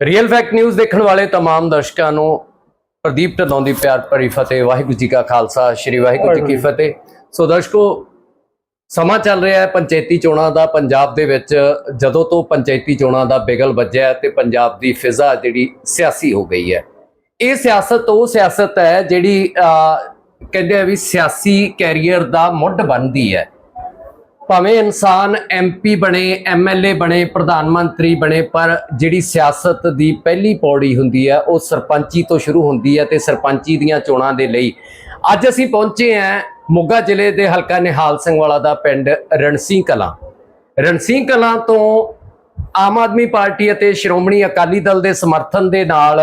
Real fact news ਦੇਖਣ ਵਾਲੇ ਤਮਾਮ ਦਰਸ਼ਕਾਂ ਨੂੰ ਪ੍ਰਦੀਪ ਢੱਲੋਂ ਦੀ ਪਿਆਰ ਭਰੀ ਫਤਿਹ ਵਾਹਿਗੁਰੂ ਜੀ ਕਾ ਖਾਲਸਾ ਸ੍ਰੀ ਵਾਹਿਗੁਰੂ ਜੀ ਕੀ ਫਤਿਹ। ਸੋ ਦਰਸ਼ਕੋ ਸਮਾਂ ਚੱਲ ਰਿਹਾ ਹੈ ਪੰਚਾਇਤੀ ਚੋਣਾਂ ਦਾ। ਪੰਜਾਬ ਦੇ ਵਿੱਚ ਜਦੋਂ ਤੋਂ ਪੰਚਾਇਤੀ ਚੋਣਾਂ ਦਾ ਬਿਗਲ ਵੱਜਿਆ ਤੇ ਪੰਜਾਬ ਦੀ ਫਿਜ਼ਾ ਜਿਹੜੀ ਸਿਆਸੀ ਹੋ ਗਈ ਹੈ। ਇਹ ਸਿਆਸਤ ਉਹ ਸਿਆਸਤ ਹੈ ਜਿਹੜੀ ਕਹਿੰਦੇ ਆ ਵੀ ਸਿਆਸੀ ਕੈਰੀਅਰ ਦਾ ਮੁੱਢ ਬਣਦੀ ਹੈ। ਭਾਵੇਂ ਇਨਸਾਨ ਐਮਪੀ ਬਣੇ ਐਮਐਲਏ ਬਣੇ, ਪ੍ਰਧਾਨ ਮੰਤਰੀ ਬਣੇ, ਪਰ ਜਿਹੜੀ ਸਿਆਸਤ ਦੀ ਪਹਿਲੀ ਪੌੜੀ ਹੁੰਦੀ ਹੈ, ਉਹ ਸਰਪੰਚੀ ਤੋਂ ਸ਼ੁਰੂ ਹੁੰਦੀ ਹੈ ਤੇ ਸਰਪੰਚੀ ਦੀਆਂ ਚੋਣਾਂ ਦੇ ਲਈ। ਅੱਜ ਅਸੀਂ ਪਹੁੰਚੇ ਹਾਂ ਮੋਗਾ ਜ਼ਿਲ੍ਹੇ ਦੇ ਹਲਕਾ ਨਿਹਾਲ ਸਿੰਘ ਵਾਲਾ ਦਾ ਪਿੰਡ ਰਣਸੀ ਕਲਾਂ। ਰਣਸੀ ਕਲਾਂ ਤੋਂ ਆਮ ਆਦਮੀ ਪਾਰਟੀ ਅਤੇ ਸ਼੍ਰੋਮਣੀ ਅਕਾਲੀ ਦਲ ਦੇ ਸਮਰਥਨ ਦੇ ਨਾਲ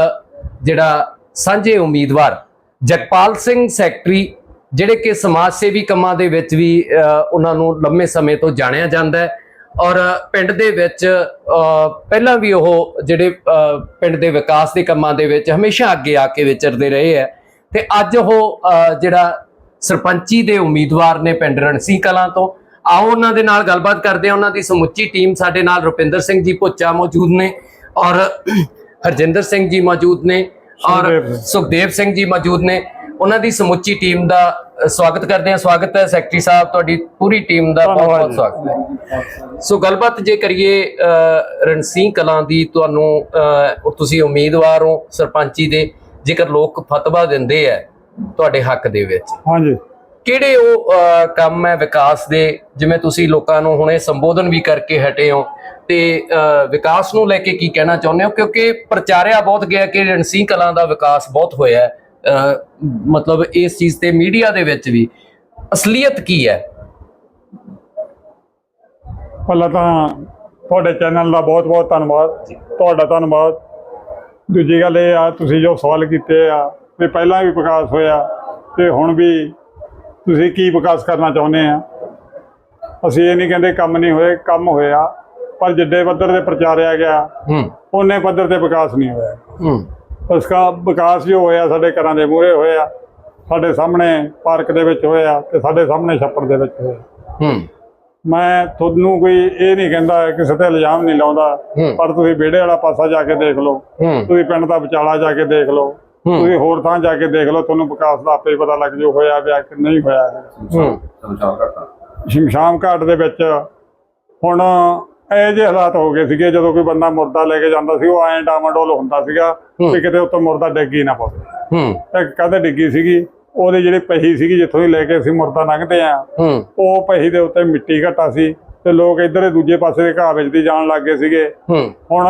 ਜਿਹੜਾ ਸਾਂਝੇ ਉਮੀਦਵਾਰ ਜਗਪਾਲ ਸਿੰਘ ਸੈਕਟਰੀ ਜਿਹੜੇ ਕਿ ਸਮਾਜ ਸੇਵੀ ਕੰਮਾਂ ਦੇ ਵਿੱਚ ਵੀ ਉਹਨਾਂ ਨੂੰ ਲੰਮੇ ਸਮੇਂ ਤੋਂ ਜਾਣਿਆ ਜਾਂਦਾ ਹੈ। ਔਰ ਪਿੰਡ ਦੇ ਵਿੱਚ ਪਹਿਲਾਂ ਵੀ ਉਹ ਜਿਹੜੇ ਪਿੰਡ ਦੇ ਵਿਕਾਸ ਦੇ ਕੰਮਾਂ ਦੇ ਵਿੱਚ ਹਮੇਸ਼ਾ ਅੱਗੇ ਆ ਕੇ ਵਿਚਰਦੇ ਰਹੇ ਹੈ। ਤੇ ਅੱਜ ਉਹ ਜਿਹੜਾ ਸਰਪੰਚੀ ਦੇ ਉਮੀਦਵਾਰ ਨੇ ਪਿੰਡ ਰਣਸੀ ਕਲਾਂ ਤੋਂ ਆਓ ਉਹਨਾਂ ਦੇ ਨਾਲ ਗੱਲਬਾਤ ਕਰਦੇ ਹਾਂ। ਉਹਨਾਂ ਦੀ ਸਮੁੱਚੀ ਟੀਮ ਸਾਡੇ ਨਾਲ ਰੁਪਿੰਦਰ ਸਿੰਘ ਜੀ ਭੁੱਚਾ ਮੌਜੂਦ ਨੇ ਔਰ ਹਰਜਿੰਦਰ ਸਿੰਘ ਜੀ ਮੌਜੂਦ ਨੇ ਔਰ। ਸੁਖਦੇਵ ਸਿੰਘ ਜੀ ਮੌਜੂਦ ਨੇ। ਉਹਨਾਂ ਦੀ ਸਮੁੱਚੀ ਟੀਮ ਦਾ ਸਵਾਗਤ ਕਰਦੇ ਹਾਂ। ਸਵਾਗਤ ਹੈ ਸੈਕਟਰੀ ਸਾਹਿਬ ਤੁਹਾਡੀ ਪੂਰੀ ਟੀਮ ਦਾ ਬਹੁਤ ਬਹੁਤ ਸਵਾਗਤ ਹੈ। ਸੋ ਗੱਲਬਾਤ ਜੇ ਕਰੀਏ ਰਣਸੀਂਹ ਕਲਾਂ ਦੀ ਤੁਹਾਨੂੰ ਤੁਸੀਂ ਉਮੀਦਵਾਰ ਹੋ ਸਰਪੰਚੀ ਦੇ ਜੇਕਰ ਲੋਕ ਫਤਵਾ ਦਿੰਦੇ ਆ ਤੁਹਾਡੇ ਹੱਕ ਦੇ ਵਿੱਚ। ਹਾਂਜੀ। ਕਿਹੜੇ ਉਹ ਕੰਮ ਹੈ ਵਿਕਾਸ ਦੇ ਜਿਵੇਂ ਤੁਸੀਂ ਲੋਕਾਂ ਨੂੰ ਹੁਣੇ ਸੰਬੋਧਨ ਵੀ ਕਰਕੇ ਹਟੇ ਹੋ ਤੇ ਵਿਕਾਸ ਨੂੰ ਲੈ ਕੇ ਕੀ ਕਹਿਣਾ ਚਾਹੁੰਦੇ ਹੋ? ਕਿਉਂਕਿ ਪ੍ਰਚਾਰਿਆ ਬਹੁਤ ਗਿਆ ਕਿ ਰਣਸੀਂਹ ਕਲਾਂ ਦਾ ਵਿਕਾਸ ਬਹੁਤ ਹੋਇਆ ਹੈ। ਮਤਲਬ ਇਸ ਚੀਜ਼ ਤੇ ਮੀਡੀਆ ਦੇ ਵਿੱਚ ਵੀ ਅਸਲੀਅਤ ਕੀ ਹੈ? ਪਹਿਲਾਂ ਤਾਂ ਤੁਹਾਡੇ ਚੈਨਲ ਦਾ ਬਹੁਤ ਬਹੁਤ ਧੰਨਵਾਦ। ਤੁਹਾਡਾ ਧੰਨਵਾਦ। ਦੂਜੀ ਗੱਲ ਇਹ ਆ ਤੁਸੀਂ ਜੋ ਸਵਾਲ ਕੀਤੇ ਆ ਵੀ ਪਹਿਲਾਂ ਵੀ ਵਿਕਾਸ ਹੋਇਆ ਤੇ ਹੁਣ ਵੀ ਤੁਸੀਂ ਕੀ ਵਿਕਾਸ ਕਰਨਾ ਚਾਹੁੰਦੇ ਆ? ਅਸੀਂ ਇਹ ਨਹੀਂ ਕਹਿੰਦੇ ਕੰਮ ਨਹੀਂ ਹੋਏ ਕੰਮ ਹੋਇਆ ਪਰ ਜਿੱਡੇ ਪੱਧਰ ਤੇ ਪ੍ਰਚਾਰਿਆ ਗਿਆ ਹੂੰ। ਉਹਨੇ ਪੱਧਰ ਤੇ ਵਿਕਾਸ ਨਹੀਂ ਹੋਇਆ। ਹੂੰ ਉਸ ਦਾ ਵਿਕਾਸ ਜੋ ਹੋਇਆ ਸਾਡੇ ਘਰਾਂ ਦੇ ਮੂਹਰੇ ਹੋਇਆ ਸਾਡੇ ਸਾਹਮਣੇ ਪਾਰਕ ਦੇ ਵਿੱਚ ਹੋਇਆ ਤੇ ਸਾਡੇ ਸਾਹਮਣੇ ਛੱਪੜ ਦੇ ਵਿੱਚ ਹੋਇਆ। ਹੂੰ। ਮੈਂ ਤੁਹਾਨੂੰ ਕੋਈ ਇਹ ਨਹੀਂ ਕਹਿੰਦਾ ਕਿਸੇ ਤੇ ਇਲਜ਼ਾਮ ਨਹੀਂ ਲਾਉਂਦਾ। ਪਰ ਤੁਸੀਂ ਵਿਹੜੇ ਵਾਲਾ ਪਾਸਾ ਜਾ ਕੇ ਦੇਖ ਲਓ ਤੁਸੀਂ ਪਿੰਡ ਦਾ ਵਿਚਾਲਾ ਜਾ ਕੇ ਦੇਖ ਲਓ। ਤੁਸੀਂ ਹੋਰ ਥਾਂ ਜਾ ਕੇ ਦੇਖ ਲਓ ਤੁਹਾਨੂੰ ਵਿਕਾਸ ਦਾ ਆਪੇ ਪਤਾ ਲੱਗ ਜੋ ਹੋਇਆ ਵਿਆ ਕਿ ਨਹੀਂ ਹੋਇਆ। ਹੂੰ। ਸ਼ਮਸ਼ਾਮ ਘਾਟ ਦੇ ਵਿੱਚ ਹੁਣ ਇਹ ਜਿਹੇ ਹਾਲਾਤ ਹੋ ਗਏ ਸੀਗੇ ਜਦੋਂ ਕੋਈ ਬੰਦਾ ਮੁਰਦਾ ਲੈ ਕੇ ਜਾਂਦਾ ਸੀ ਉਹ ਐਂ ਡਾਮਾਡੋਲ ਹੁੰਦਾ ਸੀਗਾ ਹੂੰ। ਕਿ ਕਿਤੇ ਉੱਤੋਂ ਮੁਰਦਾ ਡਿੱਗ ਹੀ ਨਾ ਪਵੇ। ਹੂੰ। ਇੱਕ ਕਦੇ ਡਿੱਗੀ ਸੀਗੀ ਉਹਦੇ ਜਿਹੜੀ ਪਹੀ ਸੀਗੀ ਜਿੱਥੋਂ ਦੀ ਲੈ ਕੇ ਅਸੀਂ ਮੁਰਦਾ ਲੰਘਦੇ ਆ ਹੂੰ। ਉਹ ਪਹੀ ਦੇ ਉੱਤੇ ਮਿੱਟੀ ਘਟਾ ਸੀ ਤੇ ਲੋਕ ਇੱਧਰ ਦੇ ਦੂਜੇ ਪਾਸੇ ਦੇ ਘਾਹ ਵੇਚਦੀ ਜਾਣ ਲੱਗ ਗਏ ਸੀਗੇ। ਹੂੰ। ਹੁਣ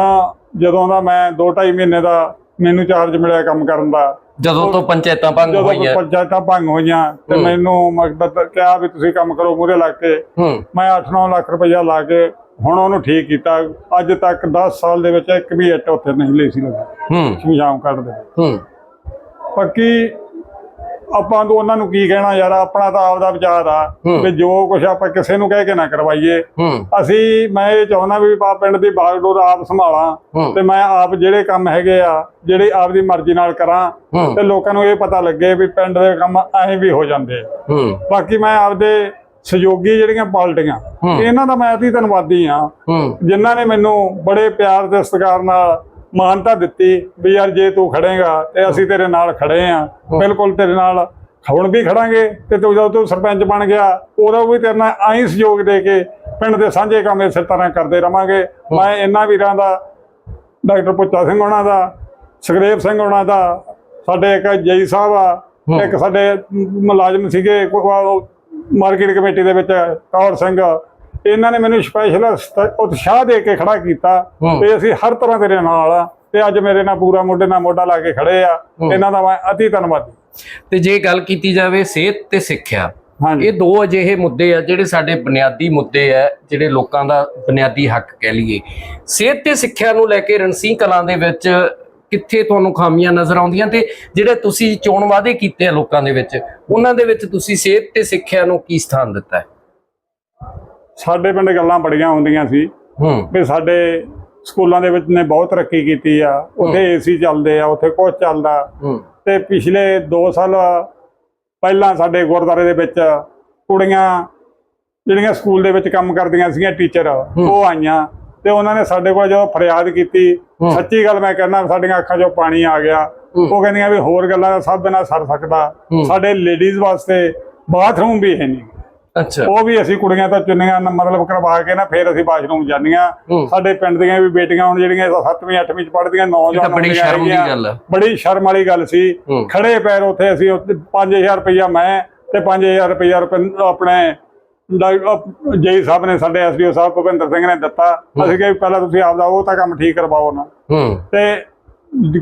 ਜਦੋਂ ਦਾ ਮੈਂ 2.5 ਮਹੀਨੇ ਦਾ ਮੈਨੂੰ ਚਾਰਜ ਮਿਲਿਆ ਕੰਮ ਕਰਨ ਦਾ ਜਦੋਂ ਤੋਂ ਪੰਚਾਇਤਾਂ ਭੰਗ ਹੋਈਆਂ। ਪੰਚਾਇਤਾਂ ਭੰਗ ਹੋਈਆਂ ਤੇ ਹੂੰ। ਮੈਨੂੰ ਮਕਸਦ ਕਿਹਾ ਵੀ ਤੁਸੀਂ ਕੰਮ ਕਰੋ ਮੂਰੇ ਲੱਗ ਕੇ। ਹੂੰ। ਮੈਂ 8-9 ਲੱਖ ਰੁਪਈਆ ਲਾ ਕੇ ਹੁਣ ਉਹਨੂੰ ਠੀਕ ਕੀਤਾ। ਅੱਜ ਤੱਕ 10 ਸਾਲ ਦੇ ਵਿੱਚ ਇੱਕ ਵੀ ਇੱਟ ਉੱਥੇ ਨਹੀਂ ਲਈ ਸੀ ਲੱਗੀ। ਹੂੰ। ਸ਼ਮਸ਼ਾਮ ਕੱਢ ਦੇ ਹੂੰ। ਬਾਕੀ ਆਪਾਂ ਤੋਂ ਉਹਨਾਂ ਨੂੰ ਕੀ ਕਹਿਣਾ ਯਾਰ ਆਪਣਾ ਤਾਂ ਆਪਦਾ ਵਿਚਾਰ ਆ। ਵੀ ਜੋ ਕੁਝ ਆਪਾਂ ਕਿਸੇ ਨੂੰ ਕਹਿ ਕੇ ਨਾ ਕਰਵਾਈਏ। ਅਸੀਂ ਮੈਂ ਇਹ ਚਾਹੁੰਦਾ ਵੀ ਪਾ ਪਿੰਡ ਦੀ ਬਾਗਡੋਰ ਆਪ ਸੰਭਾਲਾਂ। ਤੇ ਮੈਂ ਆਪ ਜਿਹੜੇ ਕੰਮ ਹੈਗੇ ਆ ਜਿਹੜੇ ਆਪਦੀ ਮਰਜ਼ੀ ਨਾਲ ਕਰਾਂ। ਤੇ ਲੋਕਾਂ ਨੂੰ ਇਹ ਪਤਾ ਲੱਗੇ ਵੀ ਪਿੰਡ ਦੇ ਕੰਮ ਐਂ ਵੀ ਹੋ ਜਾਂਦੇ ਬਾਕੀ ਮੈਂ ਆਪਦੇ ਸਹਿਯੋਗੀ ਜਿਹੜੀਆਂ ਪਾਰਟੀਆਂ। ਇਹਨਾਂ ਦਾ ਮੈਂ ਅਤੀ ਧੰਨਵਾਦੀ ਆ ਜਿਨ੍ਹਾਂ ਨੇ ਮੈਨੂੰ ਬੜੇ ਪਿਆਰ ਤੇ ਸਤਿਕਾਰ ਨਾਲ ਮਾਨਤਾ ਦਿੱਤੀ ਵੀ ਯਾਰ ਜੇ ਤੂੰ ਖੜੇਗਾ ਤੇ ਅਸੀਂ ਤੇਰੇ ਨਾਲ ਖੜੇ ਆ। ਬਿਲਕੁਲ ਤੇਰੇ ਨਾਲ ਹੁਣ ਵੀ ਖੜਾਂਗੇ ਤੇ ਤੂੰ ਜਦੋਂ ਤੂੰ ਸਰਪੰਚ ਬਣ ਗਿਆ ਉਹਦਾ ਵੀ ਤੇਰੇ ਨਾਲ ਆਈ ਸਹਿਯੋਗ ਦੇ ਕੇ ਪਿੰਡ ਦੇ ਸਾਂਝੇ ਕੰਮ ਇਸੇ ਤਰ੍ਹਾਂ ਕਰਦੇ ਰਵਾਂਗੇ। ਮੈਂ ਇਹਨਾਂ ਵੀਰਾਂ ਦਾ ਡਾਕਟਰ ਪੁੱਚਾ ਸਿੰਘ ਉਹਨਾਂ ਦਾ ਸੁਖਦੇਵ ਸਿੰਘ ਉਹਨਾਂ ਦਾ ਸਾਡੇ ਇੱਕ ਜਈ ਸਾਹਿਬ ਆ ਇੱਕ ਸਾਡੇ ਮੁਲਾਜ਼ਮ ਸੀਗੇ ਮਾਰਕੀਟ ਕਮੇਟੀ ਦੇ ਵਿੱਚ ਕੌਰ ਸਿੰਘ ਇਹਨਾਂ ਨੇ ਮੈਨੂੰ ਸਪੈਸ਼ਲ ਉਤਸ਼ਾਹ ਦੇ ਕੇ ਖੜਾ ਕੀਤਾ। ਤੇ ਅਸੀਂ ਹਰ ਤਰ੍ਹਾਂ ਤੇਰੇ ਨਾਲ ਆ ਤੇ ਅੱਜ ਮੇਰੇ ਨਾਲ ਪੂਰਾ ਮੋਢੇ ਨਾਲ ਮੋਢਾ ਲਾ ਕੇ ਖੜੇ ਆ। ਇਹਨਾਂ ਦਾ ਮੈਂ ਅਤੀ ਧੰਨਵਾਦੀ। ਤੇ ਜੇ ਗੱਲ ਕੀਤੀ ਜਾਵੇ ਸਿਹਤ ਤੇ ਸਿੱਖਿਆ ਇਹ ਦੋ ਅਜਿਹੇ ਮੁੱਦੇ ਆ ਜਿਹੜੇ ਸਾਡੇ ਬੁਨਿਆਦੀ ਮੁੱਦੇ ਆ ਜਿਹੜੇ ਲੋਕਾਂ ਦਾ ਬੁਨਿਆਦੀ ਹੱਕ ਕਹਿ ਲਈਏ। ਸਿਹਤ ਤੇ ਸਿੱਖਿਆ ਨੂੰ ਲੈ ਕੇ ਰਣਸੀਂਹ ਕਲਾਂ ਦੇ ਵਿੱਚ ਕਿੱਥੇ ਤੁਹਾਨੂੰ ਖਾਮੀਆਂ ਨਜ਼ਰ ਆਉਂਦੀਆਂ ਤੇ ਜਿਹੜੇ ਤੁਸੀਂ ਚੋਣ ਵਾਅਦੇ ਕੀਤੇ ਆ ਲੋਕਾਂ ਦੇ ਵਿੱਚ ਉਹਨਾਂ ਦੇ ਵਿੱਚ ਤੁਸੀਂ ਸਿਹਤ ਤੇ ਸਿੱਖਿਆ ਨੂੰ ਕੀ ਸਥਾਨ ਦਿੱਤਾ ਹੈ? ਸਾਡੇ ਪਿੰਡ ਗੱਲਾਂ ਬੜੀਆਂ ਹੁੰਦੀਆਂ ਸੀ। ਹੂੰ। ਵੀ ਸਾਡੇ ਸਕੂਲਾਂ ਦੇ ਵਿੱਚ ਨੇ ਬਹੁਤ ਤਰੱਕੀ ਕੀਤੀ ਆ। ਉੱਥੇ ਏਸੀ ਚੱਲਦੇ ਆ ਉੱਥੇ ਕੁਝ ਚੱਲਦਾ। ਤੇ ਪਿਛਲੇ 2 ਸਾਲ ਪਹਿਲਾਂ ਸਾਡੇ ਗੁਰਦੁਆਰੇ ਦੇ ਵਿੱਚ ਕੁੜੀਆਂ ਜਿਹੜੀਆਂ ਸਕੂਲ ਦੇ ਵਿੱਚ ਕੰਮ ਕਰਦੀਆਂ ਸੀਗੀਆਂ ਟੀਚਰ ਉਹ ਆਈਆਂ। ਤੇ ਉਹਨਾਂ ਨੇ ਸਾਡੇ ਕੋਲ ਜਦੋਂ ਫਰਿਆਦ ਕੀਤੀ। ਸੱਚੀ ਗੱਲ ਮੈਂ ਕਹਿੰਦਾ ਸਾਡੀਆਂ ਅੱਖਾਂ 'ਚੋਂ ਪਾਣੀ ਆ ਗਿਆ। ਉਹ ਕਹਿੰਦੀਆਂ ਵੀ ਹੋਰ ਗੱਲਾਂ ਦਾ ਸਭ ਬਿਨਾਂ ਸਰ ਸਕਦਾ। ਸਾਡੇ ਲੇਡੀਜ਼ ਵਾਸਤੇ ਬਾਥਰੂਮ ਵੀ ਹੈ ਨਹੀਂ ਅੱਛਾ ਉਹ ਵੀ ਅਸੀਂ ਕੁੜੀਆਂ ਤੋਂ ਚੁੰਨੀਆਂ ਮਤਲਬ ਕਰਵਾ ਕੇ ਨਾ ਫਿਰ ਅਸੀਂ ਬਾਥਰੂਮ ਜਾਂਦੀਆਂ। ਸਾਡੇ ਪਿੰਡ ਦੀਆਂ ਵੀ ਬੇਟੀਆਂ ਹੁਣ ਜਿਹੜੀਆਂ 7ਵੀਂ 8ਵੀਂ ਚ ਪੜ੍ਹਦੀਆਂ ਨੌਜਵਾਨ ਬੜੀ ਸ਼ਰਮ ਦੀ। ਗੱਲ ਬੜੀ ਸ਼ਰਮ ਵਾਲੀ ਗੱਲ ਸੀ। ਖੜੇ ਪੈਰ ਉੱਥੇ ਅਸੀਂ ਉੱਥੇ 5000 ਰੁਪਇਆ ਮੈਂ ਤੇ 5000 ਰੁਪਇਆ ਰੁਪਿੰ- ਆਪਣੇ ਜੇਈ ਸਾਹਿਬ ਨੇ ਸਾਡੇ ਐਸਡੀਓ ਸਾਹਿਬ ਭੁਪਿੰਦਰ ਸਿੰਘ ਨੇ ਦਿੱਤਾ ਅਸੀਂ ਕਿਹਾ ਪਹਿਲਾਂ ਤੁਸੀਂ ਆਪਦਾ ਉਹ ਤਾਂ ਕੰਮ ਠੀਕ ਕਰਵਾਓ ਨਾ। ਤੇ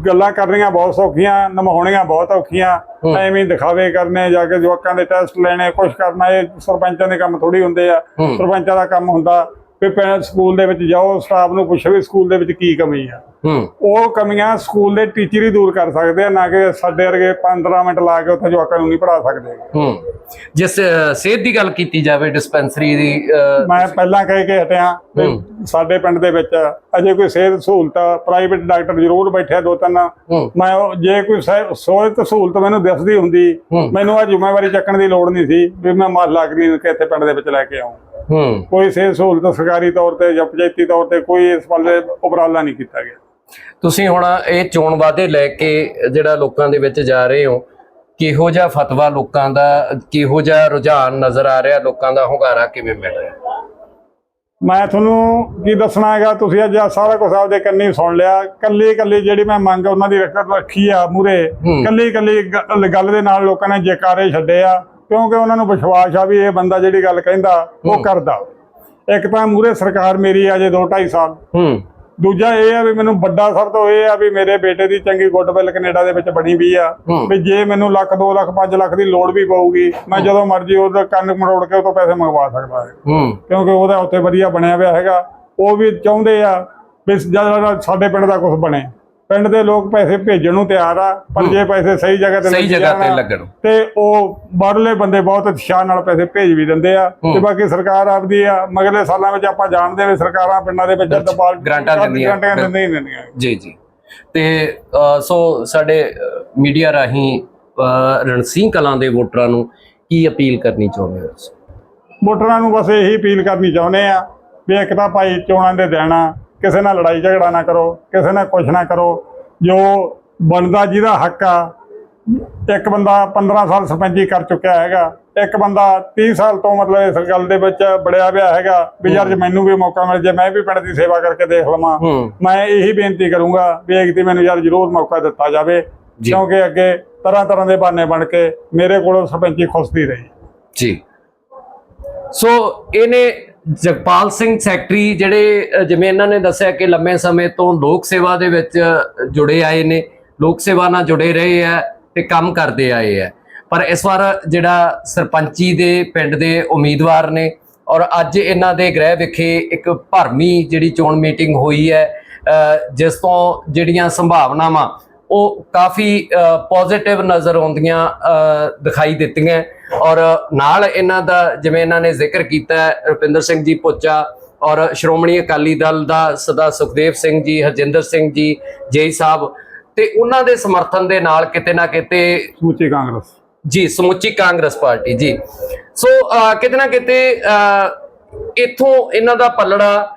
ਗੱਲਾਂ ਕਰਨੀਆਂ ਬਹੁਤ ਸੌਖੀਆਂ ਨਮਾਉਣੀਆਂ ਬਹੁਤ ਔਖੀਆਂ। ਐਵੇਂ ਦਿਖਾਵੇ ਕਰਨੇ ਜਾ ਕੇ ਜਵਾਕਾਂ ਦੇ ਟੈਸਟ ਲੈਣੇ ਕੁਝ ਕਰਨਾ ਇਹ ਸਰਪੰਚਾਂ ਦੇ ਕੰਮ ਥੋੜੀ ਹੁੰਦੇ ਆ। ਸਰਪੰਚਾਂ ਦਾ ਕੰਮ ਹੁੰਦਾ। ਵੀ ਪੈ- ਸਕੂਲ ਦੇ ਵਿੱਚ ਜਾਓ ਸਟਾਫ ਨੂੰ ਪੁੱਛੋ ਵੀ ਸਕੂਲ ਦੇ ਵਿੱਚ ਕੀ ਕਮੀ ਆ। ਉਹ ਕਮੀਆਂ ਸਕੂਲ ਦੇ ਟੀਚਰ ਹੀ ਦੂਰ ਕਰ ਸਕਦੇ ਆ ਨਾ ਕਿ ਸਾਡੇ ਵਰਗੇ 15 ਮਿੰਟ ਲਾ ਕੇ ਉੱਥੇ ਜਵਾਕਾਂ ਨੂੰ ਨਹੀਂ ਪੜ੍ਹਾ ਸਕਦੇ ਹੂੰ। ਜਿਸ ਅ, ਸਿਹਤ ਦੀ ਗੱਲ ਕੀਤੀ ਜਾਵੇ ਡਿਸਪੈਂਸਰੀ ਦੀ ਮੈਂ ਪਹਿਲਾਂ ਕਹਿ ਕੇ ਹਟਿਆ। ਸਾਡੇ ਪਿੰਡ ਦੇ ਵਿੱਚ ਅਜੇ ਕੋਈ ਸਿਹਤ ਸਹੂਲਤ ਪ੍ਰਾਈਵੇਟ ਡਾਕਟਰ ਜ਼ਰੂਰ ਬੈਠਿਆ ਦੋ ਤਿੰਨ। ਮੈਂ ਜੇ ਕੋਈ ਸਹਿ- ਸਹੂਲਤ ਮੈਨੂੰ ਦਿਸਦੀ ਹੁੰਦੀ। ਮੈਨੂੰ ਆ ਜ਼ਿੰਮੇਵਾਰੀ ਚੱਕਣ ਦੀ ਲੋੜ ਨਹੀਂ ਸੀ ਵੀ ਮੈਂ ਮਹੱਲਾ ਕਲੀਨਿਕ ਇੱਥੇ ਪਿੰਡ ਦੇ ਵਿੱਚ ਲੈ ਕੇ ਆਉਂ ਹੂੰ। ਕੋਈ ਸਿਹਤ ਸਹੂਲਤ ਸਰਕਾਰੀ ਤੌਰ ਤੇ ਜਾਂ ਪੰਚਾਇਤੀ ਤੌਰ ਤੇ ਕੋਈ ਇਸ ਵੱਲ ਉਪਰਾਲਾ ਨਹੀਂ ਕੀਤਾ ਗਿਆ। ਤੁਸੀਂ ਹੁਣ ਇਹ ਚੋਣ ਵਾਅਦੇ ਲੈ ਕੇ ਜਿਹੜਾ ਲੋਕਾਂ ਦੇ ਵਿੱਚ ਜਾ ਰਹੇ ਹੋ ਕਿਹੋ ਜਿਹਾ ਫਤਵਾ ਲੋਕਾਂ ਦਾ ਕਿਹੋ ਜਿਹਾ ਰੁਝਾਨ ਨਜ਼ਰ ਆ ਰਿਹਾ ਲੋਕਾਂ ਦਾ ਹੁੰਗਾਰਾ ਕਿਵੇਂ ਮਿਲ ਰਿਹਾ? ਮੈਂ ਤੁਹਾਨੂੰ ਕੀ ਦੱਸਣਾ ਹੈਗਾ ਤੁਸੀਂ ਅੱਜ ਸਾਰਾ ਕੁਝ ਆਪਦੇ ਕੰਨੀ ਸੁਣ ਲਿਆ ਕੱਲੀ ਕੱਲੀ ਜਿਹੜੀ ਮੈਂ ਮੰਗ ਉਹਨਾਂ ਦੀ ਰੱਖ ਰੱਖੀ ਆ ਮੂਰੇ। ਕੱਲੀ ਕੱਲੀ ਗੱਲ ਦੇ ਨਾਲ ਲੋਕਾਂ ਨੇ ਜੈਕਾਰੇ ਛੱਡੇ ਆ। ਕਿਉਂਕਿ ਉਹਨਾਂ ਨੂੰ ਵਿਸ਼ਵਾਸ ਆ ਵੀ ਇਹ ਬੰਦਾ ਜਿਹੜੀ ਗੱਲ ਕਹਿੰਦਾ ਉਹ। ਕਰਦਾ। ਇੱਕ ਤਾਂ ਮੂਰੇ ਸਰਕਾਰ ਮੇਰੀ ਆ ਜੇ 2 2.5 ਸਾਲ। ਹੂੰ। ਦੂਜਾ ਇਹ ਆ ਵੀ ਮੈਨੂੰ ਵੱਡਾ ਸਰ ਤੋਂ ਇਹ ਆ ਵੀ ਮੇਰੇ ਬੇਟੇ ਦੀ ਚੰਗੀ ਗੁੱਡਵਿਲ ਕੈਨੇਡਾ ਦੇ ਵਿੱਚ ਬਣੀ ਵੀ ਆ। ਵੀ ਜੇ ਮੈਨੂੰ ਲੱਖ 2 ਲੱਖ 5 ਲੱਖ ਦੀ ਲੋੜ ਵੀ ਪਊਗੀ ਮੈਂ ਜਦੋਂ ਮਰਜ਼ੀ ਉਹਦਾ ਕੰਨ ਮਰੋੜ ਕੇ ਉਹ ਤੋਂ ਪੈਸੇ ਮੰਗਵਾ ਸਕਦਾ ਹਾਂ। ਹੂੰ। ਕਿਉਂਕਿ ਉਹਦਾ ਉੱਥੇ ਵਧੀਆ ਬਣਿਆ ਹੋਇਆ ਹੈਗਾ। ਉਹ ਵੀ ਚਾਹੁੰਦੇ ਆ ਵੀ ਜਦ ਸਾਡੇ ਪਿੰਡ ਦਾ ਕੁਝ ਬਣੇ। ਪਿੰਡ ਦੇ ਲੋਕ ਪੈਸੇ ਭੇਜਣ ਨੂੰ ਤਿਆਰ ਆ ਪਰ ਜੇ ਪੈਸੇ ਸਹੀ ਜਗ੍ਹਾ ਤੇ ਸਹੀ ਲੱਗ ਜਗ੍ਹਾ ਤੇ ਜਾਣ, ਲੱਗਣ ਤੇ ਉਹ ਬਾਹਰਲੇ ਬੰਦੇ ਬਹੁਤ ਉਤਸ਼ਾਹ ਨਾਲ ਪੈਸੇ ਭੇਜ ਵੀ ਦਿੰਦੇ ਆ। ਤੇ ਬਾਕੀ ਸਰਕਾਰ ਆਪਦੀ ਆ ਮਗਲੇ ਸਾਲਾਂ ਵਿੱਚ ਆਪਾਂ ਜਾਣਦੇ ਵੀ ਸਰਕਾਰਾਂ ਪਿੰਡਾਂ ਦੇ ਵਿੱਚ ਦਬਾਲ ਗ੍ਰਾਂਟਾਂ ਦਿੰਦੀਆਂ। ਗ੍ਰਾਂਟਾਂ ਦਿੰਦੀਆਂ ਜੀ ਜੀ ਤੇ ਸੋ ਸਾਡੇ ਮੀਡੀਆ ਰਾਹੀਂ ਰਣਸੀਂਹ ਕਲਾਂ ਦੇ ਵੋਟਰਾਂ ਨੂੰ ਕੀ ਅਪੀਲ ਕਰਨੀ ਚਾਹੁੰਦੇ ਹੋ? ਵੋਟਰਾਂ ਨੂੰ ਬਸ ਇਹੀ ਅਪੀਲ ਕਰਨੀ ਚਾਹੁੰਦੇ ਆ ਵੀ ਇੱਕ ਤਾਂ ਭਾਈ ਚੋਣਾਂ ਦੇ ਦੇਣਾ ਕਿਸੇ ਨਾਲ ਲੜਾਈ ਝਗੜਾ ਨਾ ਕਰੋ ਕਿਸੇ ਨਾਲ ਕੁਛ ਨਾ ਕਰੋ। ਜੋ ਬਣਦਾ ਜਿਹਦਾ ਹੱਕ ਆ ਇੱਕ ਬੰਦਾ 15 ਸਾਲ ਸਰਪੰਚੀ ਕਰ ਚੁੱਕਿਆ ਹੈਗਾ ਇੱਕ ਬੰਦਾ 30 ਸਾਲ ਤੋਂ ਮਤਲਬ ਇਸ ਗੱਲ ਦੇ ਵਿੱਚ ਬੜਿਆ ਹੋਇਆ ਹੈਗਾ ਵੀ ਯਾਰ ਜੇ ਮੈਨੂੰ ਵੀ ਮੌਕਾ ਮਿਲ ਜੇ ਮੈਂ ਵੀ ਪਿੰਡ ਦੀ ਸੇਵਾ ਕਰਕੇ ਦੇਖ ਲਵਾਂ ਮੈਂ ਇਹੀ ਬੇਨਤੀ ਕਰੂੰਗਾ ਵੀ ਇੱਕ ਤੇ ਮੈਨੂੰ ਯਾਰ ਜ਼ਰੂਰ ਮੌਕਾ ਦਿੱਤਾ ਜਾਵੇ। ਕਿਉਂਕਿ ਅੱਗੇ ਤਰ੍ਹਾਂ ਤਰ੍ਹਾਂ ਦੇ ਬਹਾਨੇ ਬਣ ਕੇ ਮੇਰੇ ਕੋਲੋਂ ਸਰਪੰਚੀ ਖੁੱਸਦੀ ਰਹੀ। ਜੀ। ਸੋ ਇਹਨੇ ਜਗਪਾਲ ਸਿੰਘ ਸੈਕਟਰੀ ਜਿਹੜੇ ਜਿਵੇਂ ਇਹਨਾਂ ਨੇ ਦੱਸਿਆ ਕਿ ਲੰਮੇ ਸਮੇਂ ਤੋਂ ਲੋਕ ਸੇਵਾ ਦੇ ਵਿੱਚ ਜੁੜੇ ਆਏ ਨੇ, ਲੋਕ ਸੇਵਾ ਨਾਲ ਜੁੜੇ ਰਹੇ ਆ ਤੇ ਕੰਮ ਕਰਦੇ ਆਏ ਆ। ਪਰ ਇਸ ਵਾਰ ਜਿਹੜਾ ਸਰਪੰਚੀ ਦੇ ਪਿੰਡ ਦੇ ਉਮੀਦਵਾਰ ਨੇ ਔਰ ਅੱਜ ਇਹਨਾਂ ਦੇ ਗ੍ਰਹਿ ਵਿਖੇ ਇੱਕ ਭਰਮੀ ਜਿਹੜੀ ਚੋਣ ਮੀਟਿੰਗ ਹੋਈ ਹੈ ਜਿਸ ਤੋਂ ਜਿਹੜੀਆਂ ਸੰਭਾਵਨਾਵਾਂ ਉਹ ਕਾਫੀ ਪੋਜ਼ਿਟਿਵ ਨਜ਼ਰ ਆਉਂਦੀਆਂ ਦਿਖਾਈ ਦਿੱਤੀਆਂ। ਔਰ ਨਾਲ ਇਹਨਾਂ ਦਾ ਜਿਵੇਂ ਇਹਨਾਂ ਨੇ ਜ਼ਿਕਰ ਕੀਤਾ ਰੁਪਿੰਦਰ ਸਿੰਘ ਜੀ ਪੁੱਚਾ ਔਰ ਸ਼੍ਰੋਮਣੀ ਅਕਾਲੀ ਦਲ ਦਾ ਸਦਾ ਸੁਖਦੇਵ ਸਿੰਘ ਜੀ ਹਰਜਿੰਦਰ ਸਿੰਘ ਜੀ ਜੇਈ ਸਾਹਿਬ ਤੇ ਉਹਨਾਂ ਦੇ ਸਮਰਥਨ ਦੇ ਨਾਲ ਕਿਤੇ ਨਾ ਕਿਤੇ ਸਮੁੱਚੀ ਕਾਂਗਰਸ। ਜੀ ਸਮੁੱਚੀ ਕਾਂਗਰਸ ਪਾਰਟੀ ਜੀ। ਸੋ ਕਿਤੇ ਨਾ ਕਿਤੇ ਇੱਥੋਂ ਇਹਨਾਂ ਦਾ ਪੱਲੜਾ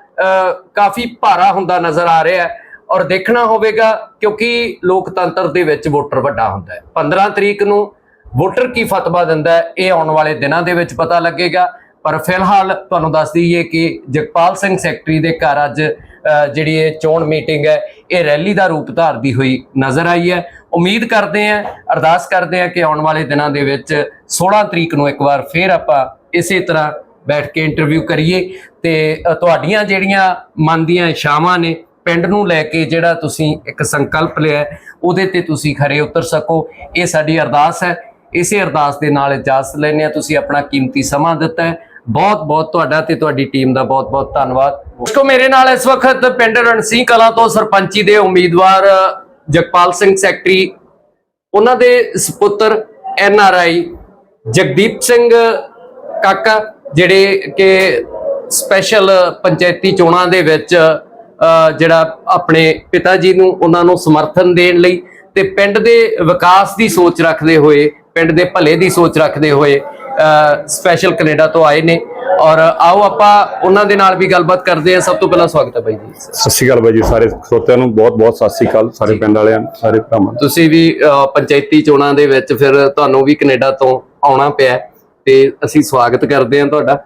ਕਾਫੀ ਭਾਰਾ ਹੁੰਦਾ ਨਜ਼ਰ ਆ ਰਿਹਾ ਹੈ। ਔਰ ਦੇਖਣਾ ਹੋਵੇਗਾ ਕਿਉਂਕਿ ਲੋਕਤੰਤਰ ਦੇ ਵਿੱਚ ਵੋਟਰ ਵੱਡਾ ਹੁੰਦਾ ਹੈ। 15 ਤਰੀਕ ਨੂੰ ਵੋਟਰ ਕੀ ਫਤਵਾ ਦਿੰਦਾ ਹੈ, ਇਹ ਆਉਣ ਵਾਲੇ ਦਿਨਾਂ ਦੇ ਵਿੱਚ ਪਤਾ ਲੱਗੇਗਾ। ਪਰ ਫਿਲਹਾਲ ਤੁਹਾਨੂੰ ਦੱਸ ਦਈਏ ਕਿ ਜਗਪਾਲ ਸਿੰਘ ਸੈਕਟਰੀ ਦੇ ਘਰ ਅੱਜ ਜਿਹੜੀ ਇਹ ਚੋਣ ਮੀਟਿੰਗ ਹੈ, ਇਹ ਰੈਲੀ ਦਾ ਰੂਪ ਧਾਰਦੀ ਹੋਈ ਨਜ਼ਰ ਆਈ ਹੈ। ਉਮੀਦ ਕਰਦੇ ਹਾਂ, ਅਰਦਾਸ ਕਰਦੇ ਹਾਂ ਕਿ ਆਉਣ ਵਾਲੇ ਦਿਨਾਂ ਦੇ ਵਿੱਚ 16 ਤਰੀਕ ਨੂੰ ਇੱਕ ਵਾਰ ਫੇਰ ਆਪਾਂ ਇਸੇ ਤਰ੍ਹਾਂ ਬੈਠ ਕੇ ਇੰਟਰਵਿਊ ਕਰੀਏ ਤੇ ਤੁਹਾਡੀਆਂ ਜਿਹੜੀਆਂ ਮਨ ਦੀਆਂ ਇਛਾਵਾਂ ਨੇ ਪਿੰਡ ਨੂੰ ਲੈ ਕੇ ਜਿਹੜਾ ਤੁਸੀਂ ਇੱਕ ਸੰਕਲਪ ਲਿਆ ਉਹਦੇ ਤੇ ਤੁਸੀਂ ਖਰੇ ਉਤਰ ਸਕੋ। ਇਹ ਸਾਡੀ ਅਰਦਾਸ ਹੈ। ਇਸੇ ਅਰਦਾਸ ਦੇ ਨਾਲ ਇਜਾਜ਼ਤ ਲੈਂਦੇ ਹਾਂ। ਤੁਸੀਂ ਆਪਣਾ ਕੀਮਤੀ ਸਮਾਂ ਦਿੱਤਾ ਬਹੁਤ ਬਹੁਤ ਤੁਹਾਡਾ ਤੇ ਤੁਹਾਡੀ ਟੀਮ ਦਾ ਬਹੁਤ ਬਹੁਤ ਧੰਨਵਾਦ। ਦੋਸਤੋ ਮੇਰੇ ਨਾਲ ਇਸ ਵਕਤ ਪਿੰਡ ਰਣਸੀ ਕਲਾ ਤੋਂ ਸਰਪੰਚੀ ਦੇ ਉਮੀਦਵਾਰ, ਜਗਪਾਲ ਸਿੰਘ ਸੈਕਟਰੀ, ਉਹਨਾਂ ਦੇ ਸੁਪੁੱਤਰ, N R I, Jagdeep Singh Kaka, ਜਿਹੜੇ ਕਿ ਸਪੈਸ਼ਲ ਪੰਚਾਇਤੀ ਚੋਣਾਂ ਦੇ ਵਿੱਚ ਜਿਹੜਾ ਆਪਣੇ ਪਿਤਾ ਜੀ ਨੂੰ ਉਹਨਾਂ ਨੂੰ ਸਮਰਥਨ ਦੇਣ ਲਈ ਤੇ ਪਿੰਡ ਦੇ ਵਿਕਾਸ ਦੀ ਸੋਚ ਰੱਖਦੇ ਹੋਏ ਪਿੰਡ ਦੇ ਭਲੇ ਦੀ ਸੋਚ ਰੱਖਦੇ ਹੋਏ ਸਪੈਸ਼ਲ ਕੈਨੇਡਾ ਤੋਂ ਆਏ ਨੇ। ਔਰ ਆਓ ਆਪਾਂ ਉਹਨਾਂ ਦੇ ਨਾਲ ਵੀ ਗੱਲਬਾਤ ਕਰਦੇ ਹਾਂ। ਸਭ ਤੋਂ ਪਹਿਲਾਂ ਸਵਾਗਤ ਹੈ ਬਾਈ ਜੀ। ਸਤਿ ਸ਼੍ਰੀ ਅਕਾਲ ਬਾਈ ਜੀ ਸਾਰੇ ਸਰੋਤਿਆਂ ਨੂੰ ਬਹੁਤ ਬਹੁਤ ਸਤਿ ਸ਼੍ਰੀ ਅਕਾਲ ਸਾਰੇ ਪਿੰਡ ਵਾਲਿਆਂ ਨੂੰ ਸਾਰੇ ਭਰਾਵਾਂ ਤੁਸੀਂ ਵੀ ਪੰਚਾਇਤੀ ਚੋਣਾਂ ਦੇ ਵਿੱਚ ਫਿਰ ਤੁਹਾਨੂੰ ਵੀ ਕੈਨੇਡਾ ਤੋਂ ਆਉਣਾ ਪਿਆ ਤੇ ਅਸੀਂ ਸਵਾਗਤ ਕਰਦੇ ਹਾਂ ਤੁਹਾਡਾ।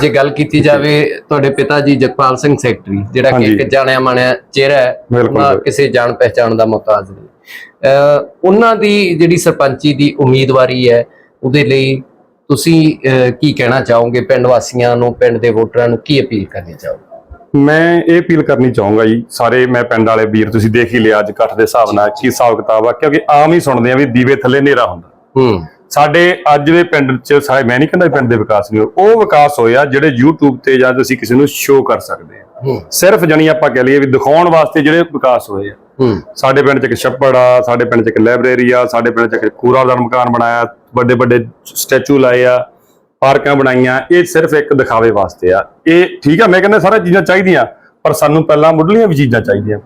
ਜੇ ਗੱਲ ਕੀਤੀ ਜਾਵੇ ਤੁਹਾਡੇ ਪਿਤਾ ਜੀ ਜਗਪਾਲ ਸਿੰਘ ਸੈਕਟਰੀ ਜਿਹੜਾ ਕਿ। ਇੱਕ ਜਾਣਿਆ ਮਾਣਿਆ ਚਿਹਰਾ ਹੈ। ਉਹਨਾਂ ਕਿਸੇ ਜਾਣ ਪਹਿਚਾਣ ਦਾ ਮੁਹਤਾਜ ਨਹੀਂ। ਉਹਨਾਂ ਦੀ ਜਿਹੜੀ ਸਰਪੰਚੀ ਦੀ ਉਮੀਦਵਾਰੀ ਹੈ ਉਹਦੇ ਲਈ ਤੁਸੀਂ ਕੀ ਕਹਿਣਾ ਚਾਹੋਗੇ? ਪਿੰਡ ਵਾਸੀਆਂ ਨੂੰ ਪਿੰਡ ਦੇ ਵੋਟਰਾਂ ਨੂੰ ਕੀ ਅਪੀਲ ਕਰਨੀ ਚਾਹੋਗੇ? ਮੈਂ ਇਹ ਅਪੀਲ ਕਰਨੀ ਚਾਹੂੰਗਾ ਜੀ ਸਾਰੇ ਮੈਂ ਪਿੰਡ ਵਾਲੇ ਵੀਰ ਤੁਸੀਂ ਦੇਖ ਹੀ ਲਿਆ ਅੱਜ ਇਕੱਠ ਦੇ ਹਿਸਾਬ ਨਾਲ ਕੀ ਹਿਸਾਬ ਕਿਤਾਬ ਆ ਕਿਉਂਕਿ ਆਮ ਹੀ ਸੁਣਦੇ ਆ ਵੀ ਦੀਵੇ ਥੱਲੇ ਹਨੇਰਾ ਹੁੰਦਾ। ਹੂੰ। ਸਾਡੇ ਅੱਜ ਦੇ ਪਿੰਡ 'ਚ ਸਾਰੇ ਮੈਂ ਨਹੀਂ ਕਹਿੰਦਾ ਪਿੰਡ ਦੇ ਵਿਕਾਸ ਨਹੀਂ ਹੋਏ ਉਹ ਵਿਕਾਸ ਹੋਇਆ ਜਿਹੜੇ YouTube ਤੇ ਜਾਂ ਤੁਸੀਂ ਕਿਸੇ ਨੂੰ ਸ਼ੋਅ ਕਰ ਸਕਦੇ ਆ। ਹੂੰ। ਸਿਰਫ ਜਣੀ ਆਪਾਂ ਕਹਿ ਲਈਏ ਵੀ ਦਿਖਾਉਣ ਵਾਸਤੇ ਜਿਹੜੇ ਵਿਕਾਸ ਹੋਏ ਆ। ਸਾਡੇ ਪਿੰਡ 'ਚ ਇੱਕ ਛੱਪੜ ਆ ਸਾਡੇ ਪਿੰਡ 'ਚ ਇੱਕ ਲਾਇਬ੍ਰੇਰੀ ਆ ਸਾਡੇ ਪਿੰਡ 'ਚ ਇੱਕ ਕੂੜਾਦਾਨ ਮਕਾਨ ਬਣਾਇਆ ਵੱਡੇ ਵੱਡੇ ਸਟੈਚੂ ਲਾਏ ਆ ਪਾਰਕਾਂ ਬਣਾਈਆਂ ਇਹ ਸਿਰਫ ਇੱਕ ਦਿਖਾਵੇ ਵਾਸਤੇ ਆ। ਇਹ ਠੀਕ ਆ ਮੈਂ ਕਹਿੰਦਾ ਸਾਰਾ ਚੀਜ਼ਾਂ ਚਾਹੀਦੀਆਂ ਪਰ ਸਾਨੂੰ ਪਹਿਲਾਂ ਮੁੱਢਲੀਆਂ ਵੀ ਚੀਜ਼ਾਂ ਚਾਹੀਦੀਆਂ।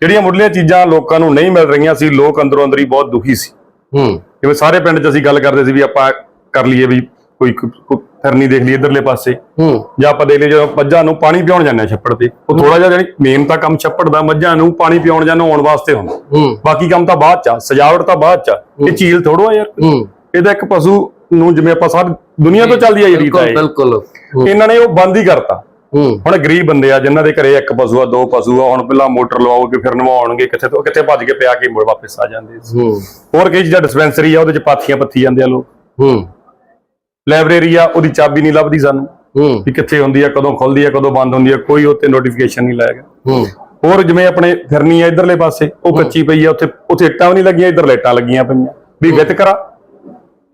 ਜਿਹੜੀਆਂ ਮੁੱਢਲੀਆਂ ਚੀਜ਼ਾਂ ਲੋਕਾਂ ਨੂੰ ਨਹੀਂ ਮਿਲ ਰਹੀਆਂ ਸੀ ਲੋਕ ਅੰਦਰੋਂ ਅੰਦਰ ਹੀ ਬਹੁਤ ਦੁਖੀ ਸੀ। ਹੂੰ। ਜਿਵੇਂ ਸਾਰੇ ਪਿੰਡ 'ਚ ਅਸੀਂ ਗੱਲ ਕਰਦੇ ਸੀ ਵੀ ਆਪਾਂ ਕਰ ਲਈਏ ਵੀ ਕੋਈ ਫਿਰਨੀ ਦੇਖ ਲਈਏ ਇਧਰਲੇ ਪਾਸੇ। ਹੂੰ। ਜਾਂ ਆਪਾਂ ਦੇਖ ਲਈਏ ਜਦੋਂ ਮੱਝਾਂ ਨੂੰ ਪਾਣੀ ਪਿਉਣ ਜਾਂਦੇ ਆ ਛੱਪੜ ਤੇ। ਉਹ ਥੋੜਾ ਜਿਹਾ ਜਿਹੜੀ ਮੇਨ ਤਾਂ ਕੰਮ ਛੱਪੜ ਦਾ ਮੱਝਾਂ ਨੂੰ ਪਾਣੀ ਪਿਉਣ ਜਾਂ ਨਹਾਉਣ ਵਾਸਤੇ ਹੁੰਦਾ। ਹੂੰ। ਬਾਕੀ ਕੰਮ ਤਾਂ ਬਾਅਦ ਚ ਆ ਸਜਾਵਟ ਤਾਂ ਬਾਅਦ ਚ ਆ। ਇਹ ਝੀਲ ਥੋੜੋ ਆ ਯਾਰ। ਹੂੰ। ਇਹਦਾ ਇੱਕ ਪਸ਼ੂ ਨੂੰ ਜਿਵੇਂ ਆਪਾਂ ਸਾਰੀ ਦੁਨੀਆ ਤੋਂ ਚੱਲਦੀ ਆ ਜਿਹੜੀ ਆ ਬਿਲਕੁਲ। ਇਹਨਾਂ ਨੇ ਉਹ ਬੰਦ ਹੀ ਕਰਤਾ। ਹੁਣ ਗਰੀਬ ਬੰਦੇ ਆ ਜਿਨ੍ਹਾਂ ਦੇ ਘਰੇ ਇੱਕ ਪਸ਼ੂ ਆ ਦੋ ਪਸ਼ੂ ਆ ਹੁਣ ਪਹਿਲਾਂ ਮੋਟਰ ਲਵਾਓਗੇ ਫਿਰ ਨਵਾਉਣਗੇ ਕਿੱਥੇ ਤੋਂ ਕਿੱਥੇ ਭੱਜ ਕੇ ਪਿਆ ਕੇ ਮੁੜ ਵਾਪਸ ਆ ਜਾਂਦੇ ਹੋਰ ਕਈ ਚੀਜ਼ਾਂ ਡਿਸਪੈਂਸਰੀ ਆ ਉਹਦੇ ਚ ਪਾਥੀਆਂ ਪੱਥੀ ਜਾਂਦੇ ਆ ਲੋਕ। ਹੂੰ। ਲਾਇਬ੍ਰੇਰੀ ਆ ਉਹਦੀ ਚਾਬੀ ਨਹੀਂ ਲੱਭਦੀ ਸਾਨੂੰ। ਹੂੰ। ਵੀ ਕਿੱਥੇ ਹੁੰਦੀ ਆ ਕਦੋਂ ਖੁੱਲਦੀ ਆ ਕਦੋਂ ਬੰਦ ਹੁੰਦੀ ਆ ਕੋਈ ਉੱਤੇ ਨੋਟੀਫਿਕੇਸ਼ਨ ਨਹੀਂ ਲਾਇਆ ਗਿਆ। ਹੂੰ। ਹੋਰ ਜਿਵੇਂ ਆਪਣੇ ਫਿਰਨੀ ਆ ਇਧਰਲੇ ਪਾਸੇ ਉਹ ਕੱਚੀ ਪਈ ਆ ਉੱਥੇ ਉੱਥੇ ਇੱਟਾਂ ਵੀ ਨਹੀਂ ਲੱਗੀਆਂ ਇਧਰ ਲਾਈਟਾਂ ਲੱਗੀਆਂ ਪਈਆਂ। ਵੀ ਵਿਤਕਰਾ।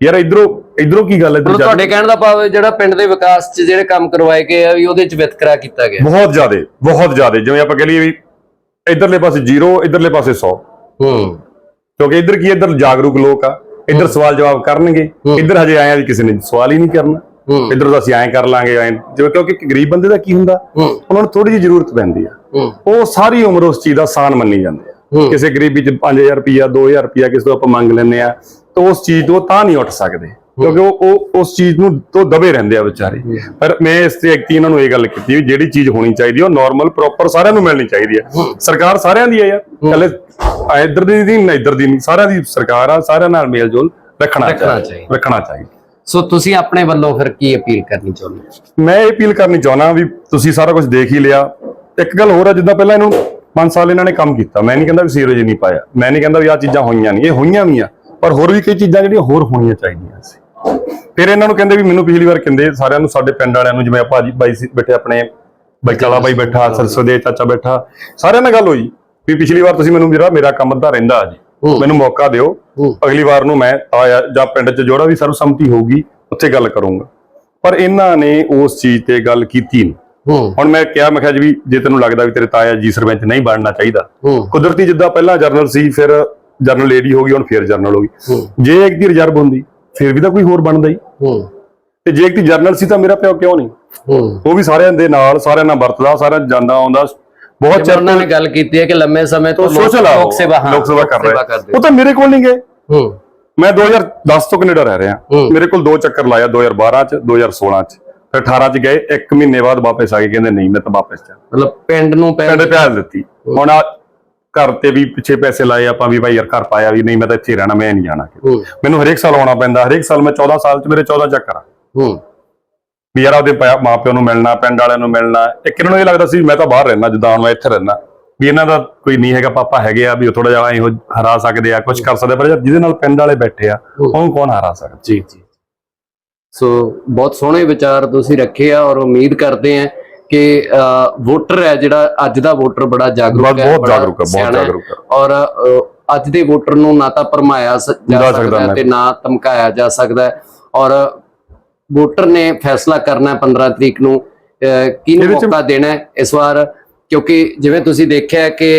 ਯਾਰ ਇਧਰੋਂ ਇਧਰੋਂ ਕੀ ਗੱਲ ਮਤਲਬ ਇਧਰ ਤੁਹਾਡੇ ਕਹਿਣ ਦਾ ਭਾਵ ਹੈ ਜਿਹੜਾ ਪਿੰਡ ਦੇ ਵਿਕਾਸ 'ਚ ਜਿਹੜੇ ਕੰਮ ਕਰਵਾਏ ਗਏ ਆ ਵੀ ਉਹਦੇ 'ਚ ਵਿਤਕਰਾ ਕੀਤਾ ਗਿਆ। ਬਹੁਤ ਜ਼ਿਆਦੇ ਬਹੁਤ ਜ਼ਿਆਦੇ। ਜਿਵੇਂ ਆਪਾਂ ਕਹ ਲਈਏ ਵੀ ਇਧਰਲੇ ਪਾਸੇ 0 ਇਧਰਲੇ ਪਾਸੇ 100 ਹੂੰ। ਕਿਉਂਕਿ ਇਧਰ ਕੀ ਇਧਰ ਜਾਗਰੂਕ ਲੋਕ ਆ। ਇਧਰ ਸਵਾਲ ਜਵਾਬ ਕਰਨਗੇ। ਇਧਰ ਹਜੇ ਆਏ ਆ ਵੀ ਕਿਸੇ ਨੇ ਸਵਾਲ ਹੀ ਨਹੀਂ ਕਰਨਾ। ਹੂੰ। ਇਧਰ ਤਾਂ ਅਸੀਂ ਐਂ ਕਰ ਲਾਂਗੇ ਐਂ ਜਿਵੇਂ ਕਿਉਂਕਿ ਗਰੀਬ ਬੰਦੇ ਦਾ ਕੀ ਹੁੰਦਾ? ਹੂੰ। ਉਹਨਾਂ ਨੂੰ ਥੋੜੀ ਜਿਹੀ ਜ਼ਰੂਰਤ ਪੈਂਦੀ ਆ। ਹੂੰ। ਉਹ ਸਾਰੀ ਉਮਰ ਉਸ ਚੀਜ਼ ਦਾ ਸਾਨ ਮੰਨੀ ਜਾਂਦੇ ਆ। ਹੂੰ। ਕਿਸੇ ਗਰੀਬੀ ਚ 5000 ਰੁਪਿਆ 2000 ਰੁਪਿਆ ਕਿਸੇ ਤੋਂ ਆਪਾਂ ਮੰਗ ਲੈਂਦੇ ਆ ਤਾਂ ਉਸ ਚੀਜ਼ ਤੋਂ ਤਾਂ ਨਹੀਂ ਉੱਠ ਸਕਦੇ। ਕਿਉਂਕਿ ਉਹ ਉਹ ਉਸ ਚੀਜ਼ ਨੂੰ ਤੋਂ ਦਬੇ ਰਹਿੰਦੇ ਆ ਵਿਚਾਰੇ। ਪਰ ਮੈਂ ਇਸ ਤੇ ਐਕਟੀ ਇਹਨਾਂ ਨੂੰ ਇਹ ਗੱਲ ਕੀਤੀ ਵੀ ਜਿਹੜੀ ਚੀਜ਼ ਹੋਣੀ ਚਾਹੀਦੀ ਆ, ਉਹ ਨਾਰਮਲ ਪ੍ਰੋਪਰ ਸਾਰਿਆਂ ਨੂੰ ਮਿਲਣੀ ਚਾਹੀਦੀ ਹੈ। ਸਰਕਾਰ ਸਾਰਿਆਂ ਦੀ ਹੈ। ਯਾਰ ਕੱਲੇ ਇੱਧਰ ਦੀ ਨਹੀਂ ਨਾ ਇੱਧਰ ਦੀ ਨਹੀਂ। ਸਾਰਿਆਂ ਦੀ ਸਰਕਾਰ ਆ ਸਾਰਿਆਂ ਨਾਲ ਮੇਲ ਜੋਲ ਰੱਖਣਾ ਚਾਹੀਦਾ। ਰੱਖਣਾ ਚਾਹੀਦਾ। ਸੋ ਤੁਸੀਂ ਆਪਣੇ ਵੱਲੋਂ ਫਿਰ ਕੀ ਅਪੀਲ ਕਰਨੀ ਚਾਹੁੰਦੇ ਹੋ? ਮੈਂ ਇਹ ਅਪੀਲ ਕਰਨੀ ਚਾਹੁੰਦਾ ਵੀ ਤੁਸੀਂ ਸਾਰਾ ਕੁਝ ਦੇਖ ਹੀ ਲਿਆ। ਇੱਕ ਗੱਲ ਹੋਰ ਆ ਜਿੱਦਾਂ ਪਹਿਲਾਂ ਇਹਨੂੰ 5 ਸਾਲ ਇਹਨਾਂ ਨੇ ਕੰਮ ਕੀਤਾ। ਮੈਂ ਨਹੀਂ ਕਹਿੰਦਾ ਵੀ ਸੀਰੋਜ ਨਹੀਂ ਪਾਇਆ। ਮੈਂ ਨਹੀਂ ਕਹਿੰਦਾ ਵੀ ਆਹ ਚੀਜ਼ਾਂ ਹੋਈਆਂ ਨਹੀਂ। ਇਹ ਹੋਈਆਂ ਵੀ ਆ। ਪਰ ਹੋਰ ਵੀ ਕਈ ਚੀਜ਼ਾਂ ਜਿਹੜੀਆਂ ਹੋਰ ਹੋਣੀਆਂ ਚਾਹੀਦੀਆਂ ਸੀ। ਫਿਰ ਇਹਨਾਂ ਨੂੰ ਕਹਿੰਦੇ ਵੀ ਮੈਨੂੰ ਪਿਛਲੀ ਵਾਰ ਕਹਿੰਦੇ ਸਾਰਿਆਂ ਨੂੰ ਸਾਡੇ ਪਿੰਡ ਵਾਲਿਆਂ ਨੂੰ ਜਿਵੇਂ ਆਪਾਂ ਜੀ ਬਾਈ ਸੀ ਬੈਠੇ ਆਪਣੇ ਬਾਈ ਕਾਲਾ ਬਾਈ ਬੈਠਾ ਸਰਸਵਦੇ ਚਾਚਾ ਬੈਠਾ ਸਾਰਿਆਂ ਨਾਲ ਗੱਲ ਹੋਈ ਵੀ ਪਿਛਲੀ ਵਾਰ ਤੁਸੀਂ ਮੈਨੂੰ ਜਿਹੜਾ ਮੇਰਾ ਕੰਮ ਅੱਧਾ ਰਹਿੰਦਾ ਜੀ। ਮੈਨੂੰ ਮੌਕਾ ਦਿਓ। ਅਗਲੀ ਵਾਰ ਨੂੰ ਮੈਂ ਆਇਆ ਜਾਂ ਪਿੰਡ 'ਚ ਜਿਹੜਾ ਵੀ ਸਰਬਸੰਮਤੀ ਹੋਊਗੀ ਉੱਥੇ ਗੱਲ ਕਰੂੰਗਾ। ਪਰ ਇਹਨਾਂ ਨੇ ਉਸ ਚੀਜ਼ ਤੇ ਗੱਲ ਕੀਤੀ ਨਹੀਂ ਹੁਣ ਮੈਂ ਕਿਹਾ ਮੈਂ ਕਿਹਾ ਜੀ ਜੇ ਤੈਨੂੰ ਲੱਗਦਾ ਵੀ ਤੇਰੇ ਤਾਇਆ ਜੀ ਸਰਪੰਚ ਨਹੀਂ ਬਣਨਾ ਚਾਹੀਦਾ। ਕੁਦਰਤੀ ਜਿੱਦਾਂ ਪਹਿਲਾਂ ਜਰਨਲ ਸੀ ਫਿਰ ਜਰਨਲ ਲੇਡੀ ਹੋ ਗਈ ਹੁਣ ਫਿਰ ਜਰਨਲ ਹੋ ਗਈ। ਜੇ ਇੱਕ ਦੀ ਰਿਜ਼ਰਵ ਹੁੰਦੀ ਫਿਰ ਵੀ ਤਾਂ ਕੋਈ ਹੋਰ ਬਣਦਾ ਹੀ ਹੂੰ। ਤੇ ਜੇ ਇੱਕ ਦੀ ਜਰਨਲ ਸੀ ਤਾਂ ਮੇਰਾ ਪਿਓ ਕਿਉਂ ਨਹੀਂ? ਹੂੰ। ਉਹ ਵੀ ਸਾਰਿਆਂ ਦੇ ਨਾਲ ਸਾਰਿਆਂ ਨਾਲ ਵਰਤਦਾ ਸਾਰਿਆਂ ਜਾਂਦਾ ਆਉਂਦਾ। ਬਹੁਤ ਚਿਰ ਉਹਨਾਂ ਨੇ ਗੱਲ ਕੀਤੀ ਹੈ ਕਿ ਲੰਮੇ ਸਮੇਂ ਤੋਂ ਲੋਕ ਸੇਵਾ ਲੋਕ ਸੇਵਾ ਕਰ ਰਹੇ। ਉਹ ਤਾਂ ਮੇਰੇ ਕੋਲ ਨਹੀਂ ਗਏ। ਹੂੰ। ਮੈਂ 2010 ਤੋਂ ਕੈਨੇਡਾ ਰਹਿ ਰਿਹਾ। ਮੇਰੇ ਕੋਲ ਦੋ ਚੱਕਰ ਲਾਇਆ 2012 ਚ 2016 ਚ। ਫਿਰ 18 ਚ ਗਏ 1 ਮਹੀਨੇ ਬਾਅਦ ਵਾਪਸ ਆ ਗਏ ਕਹਿੰਦੇ ਨਹੀਂ ਮੈਂ ਤਾਂ ਵਾਪਸ ਜਾ। ਮਤਲਬ ਪਿੰਡ ਨੂੰ ਪਿੰਡ ਪਿਆਰ ਦਿੱਤੀ। ਹੁਣ ਆ ਘਰ ਤੇ ਵੀ ਪਿੱਛੇ ਪੈਸੇ ਲਾਏ ਆਪਾਂ ਵੀ ਭਾਈ ਯਾਰ ਘਰ ਪਾਇਆ ਵੀ ਨਹੀਂ ਮੈਂ ਤਾਂ ਇੱਥੇ ਰਹਿਣਾ ਮੈਂ ਨਹੀਂ ਜਾਣਾ ਕਿਤੇ। ਹੂੰ। ਮੈਨੂੰ ਹਰੇਕ ਸਾਲ ਆਉਣਾ ਪੈਂਦਾ ਹਰੇਕ ਸਾਲ ਮੈਂ 14 ਸਾਲ ਚ ਮੇਰੇ 14 ਚੱਕਰ ਆ ਹੂੰ। ਵੀ ਯਾਰ ਆਪਦੇ ਪਿਆ- ਮਾਂ ਪਿਓ ਨੂੰ ਮਿਲਣਾ ਪਿੰਡ ਵਾਲਿਆਂ ਨੂੰ ਮਿਲਣਾ ਇੱਕ ਇਹਨਾਂ ਨੂੰ ਇਹ ਲੱਗਦਾ ਸੀ ਮੈਂ ਤਾਂ ਬਾਹਰ ਰਹਿਣਾ ਜਿੱਦਾਂ ਹੁਣ ਮੈਂ ਇੱਥੇ ਰਹਿਣਾ। ਵੀ ਇਹਨਾਂ ਦਾ ਕੋਈ ਨਹੀਂ ਹੈਗਾ ਪਾਪਾ ਹੈਗੇ ਆ ਵੀ ਉਹ ਥੋੜਾ ਜਿਹਾ ਇਹੋ ਹਰਾ ਸਕਦੇ ਆ ਕੁਝ ਕਰ ਸਕਦੇ ਆ, ਪਰ ਯਾਰ ਜਿਹਦੇ ਨਾਲ ਪਿੰਡ ਵਾਲੇ ਬੈਠੇ ਆ ਉਹਨੂੰ ਕੌਣ ਹਰਾ ਸਕਦਾ? ਜੀ ਜੀ। ਸੋ ਬਹੁਤ ਸੋਹਣੇ ਵਿਚਾਰ ਤੁਸੀਂ ਰੱਖੇ ਆ ਔਰ ਉਮੀਦ ਕਰਦੇ ਆ ਕਿ ਵੋਟਰ ਹੈ ਜਿਹੜਾ ਅੱਜ ਦਾ ਵੋਟਰ ਬੜਾ ਜਾਗਰੂਕ ਹੈ ਬਹੁਤ ਜਾਗਰੂਕ ਹੈ, ਬਹੁਤ ਜਾਗਰੂਕ ਹੈ। ਔਰ ਅੱਜ ਦੇ ਵੋਟਰ ਨੂੰ ਨਾ ਤਾਂ ਭਰਮਾਇਆ ਸ- ਜਾ ਸਕਦਾ। ਤੇ ਨਾ ਧਮਕਾਇਆ ਜਾ ਸਕਦਾ ਹੈ ਔਰ ਵੋਟਰ ਨੇ ਫੈਸਲਾ ਕਰਨਾ ਹੈ 15 ਤਰੀਕ ਨੂੰ ਕਿਹਨੂੰ ਮੌਕਾ ਦੇਣਾ ਹੈ ਇਸ ਵਾਰ ਕਿਉਂਕਿ ਜਿਵੇਂ ਤੁਸੀਂ ਦੇਖਿਆ ਕਿ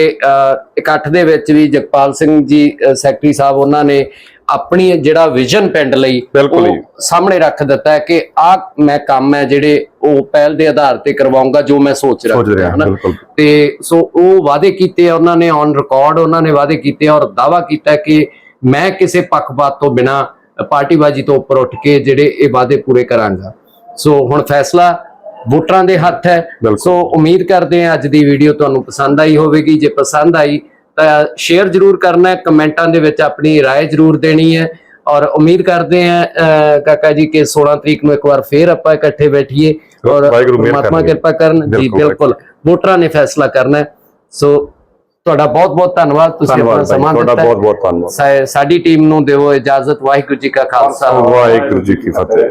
ਇਕੱਠ ਦੇ ਵਿੱਚ ਵੀ ਜਗਪਾਲ ਸਿੰਘ ਜੀ ਸੈਕਟਰੀ ਸਾਹਿਬ ਉਹਨਾਂ ਨੇ ਆਪਣੀ ਜਿਹੜਾ ਵਿਜ਼ਨ ਪਿੰਡ ਲਈ ਬਿਲਕੁਲ ਉਹ। ਸਾਹਮਣੇ ਰੱਖ ਦਿੱਤਾ ਹੈ ਕਿ ਆ ਮੈਂ ਕੰਮ ਹੈ ਜਿਹੜੇ ਉਹ ਪਹਿਲ ਦੇ ਆਧਾਰ ਤੇ ਕਰਵਾਉਂਗਾ ਜੋ ਮੈਂ ਸੋਚ ਰਿਹਾ ਬਿਲਕੁਲ। ਤੇ ਸੋ ਉਹ ਵਾਅਦੇ ਕੀਤੇ ਆ ਉਹਨਾਂ ਨੇ ਔਨ ਰਿਕਾਰਡ ਉਹਨਾਂ ਨੇ ਵਾਅਦੇ ਕੀਤੇ ਔਰ ਦਾਵਾ ਕੀਤਾ ਕਿ ਮੈਂ ਕਿਸੇ ਪੱਖਪਾਤ ਤੋਂ ਬਿਨਾ ਪਾਰਟੀਬਾਜ਼ੀ ਤੋਂ ਉੱਪਰ ਉੱਠ ਕੇ ਜਿਹੜੇ ਇਹ ਵਾਅਦੇ ਪੂਰੇ ਕਰਾਂਗਾ। ਸੋ ਹੁਣ ਫੈਸਲਾ ਵੋਟਰਾਂ ਦੇ ਹੱਥ ਹੈ। ਸੋ ਉਮੀਦ ਕਰਦੇ ਹਾਂ ਅੱਜ ਦੀ ਵੀਡੀਓ ਤੁਹਾਨੂੰ ਪਸੰਦ ਆਈ ਹੋਵੇਗੀ। ਜੇ ਪਸੰਦ ਆਈ ਤਾਂ ਸ਼ੇਅਰ ਜ਼ਰੂਰ ਕਰਨਾ ਹੈ ਕਮੈਂਟਾਂ ਦੇ ਵਿੱਚ ਆਪਣੀ رائے ਜ਼ਰੂਰ ਦੇਣੀ ਹੈ ਔਰ ਉਮੀਦ ਕਰਦੇ ਹਾਂ ਅਹ, ਕਾਕਾ ਜੀ ਕਿ 16 ਤਰੀਕ ਨੂੰ ਇੱਕ ਵਾਰ ਫੇਰ ਆਪਾਂ ਇਕੱਠੇ ਬੈਠੀਏ ਔਰ ਵਾਹਿਗੁਰੂ ਮਿਹਰ ਪਰਮਾਤਮਾ ਕਰਨਗੇ। ਕਿਰਪਾ ਕਰਨ ਜੀ ਬਿਲਕੁਲ, ਬਿਲਕੁਲ ਵੋਟਰਾਂ ਨੇ ਫੈਸਲਾ ਕਰਨਾ ਹੈ ਸੋ ਤੁਹਾਡਾ ਬਹੁਤ ਬਹੁਤ ਧੰਨਵਾਦ ਤੁਸੀਂ ਆਪਣਾ ਧੰਨਵਾਦ ਭਾਈ ਸਮਾਂ ਤੁਹਾਡਾ ਦਿੱਤਾ ਹੈ। ਬਹੁਤ ਬਹੁਤ ਧੰਨਵਾਦ ਸਾ- ਸਾਡੀ ਟੀਮ ਨੂੰ ਦਿਓ ਇਜਾਜ਼ਤ ਵਾਹਿਗੁਰੂ ਜੀ ਕਾ ਖਾਲਸਾ ਵਾਹਿਗੁਰੂ ਜੀ ਕੀ ਫਤਿਹ